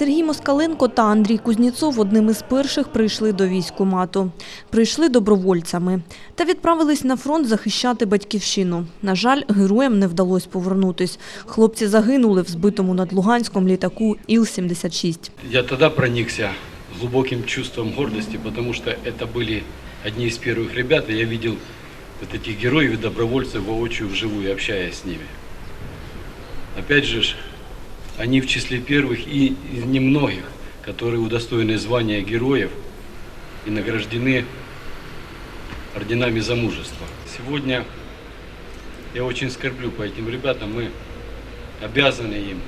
Сергій Москаленко та Андрій Кузніцов одним із перших прийшли до військкомату. Прийшли добровольцями та відправились на фронт захищати батьківщину. На жаль, героям не вдалося повернутись. Хлопці загинули в збитому над Луганськом літаку Іл-76. Я тогда проникся глубоким чувством гордости, потому что это были одни из первых ребят, и я видел вот этих героев и добровольцев воочию, вживую, общаясь с ними. Опять же, ж, они в числе первых и из немногих, которые удостоены звания героев и награждены орденами за мужество. Сегодня я очень скорблю по этим ребятам, мы обязаны им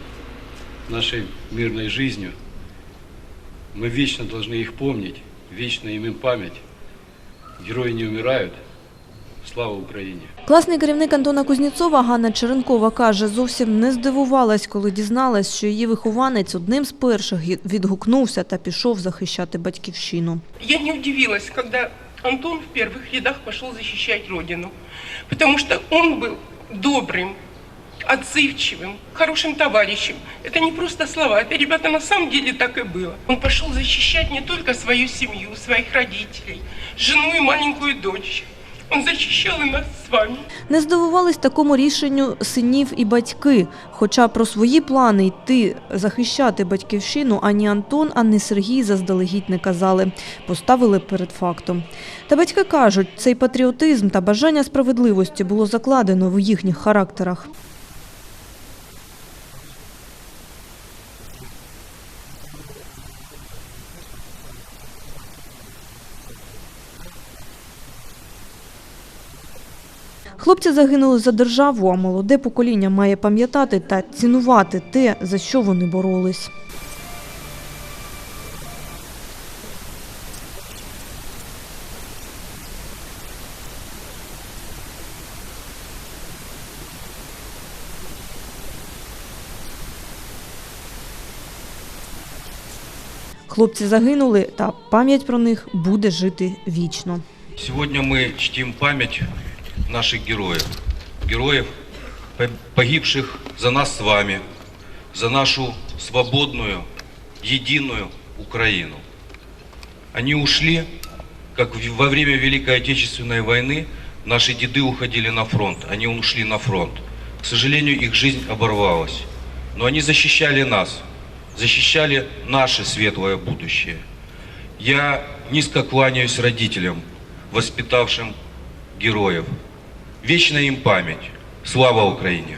нашей мирной жизнью. Мы вечно должны их помнить, вечно им им память. Герои не умирают. Слава Украине! Класний керівник Антона Кузніцова Ганна Черенкова каже, зовсім не здивувалась, коли дізналась, що її вихованець одним з перших гі- відгукнувся та пішов захищати батьківщину. Я не удивилась, когда Антон в первых рядах пошел защищать Родину, потому что он был добрым, отзывчивым, хорошим товарищем. Это не просто слова, это, ребята, на самом деле так и было. Он пошел защищать не только свою семью, своих родителей, жену и маленькую дочь. Он нас с вами. Не здивувались такому рішенню синів і батьки. Хоча про свої плани йти захищати батьківщину ані Антон, ані Сергій заздалегідь не казали. Поставили перед фактом. Та батьки кажуть, цей патріотизм та бажання справедливості було закладено в їхніх характерах. Хлопці загинули за державу, а молоде покоління має пам'ятати та цінувати те, за що вони боролись. Хлопці загинули, та пам'ять про них буде жити вічно. Сегодня мы чтим память наших героев. Героев, по- погибших за нас с вами, за нашу свободную, единую Украину. Они ушли, как во время Великой Отечественной войны наши деды уходили на фронт. Они ушли на фронт. К сожалению, их жизнь оборвалась. Но они защищали нас, защищали наше светлое будущее. Я низко кланяюсь родителям, воспитавшим героев. Вічна їм пам'ять. Слава Україні!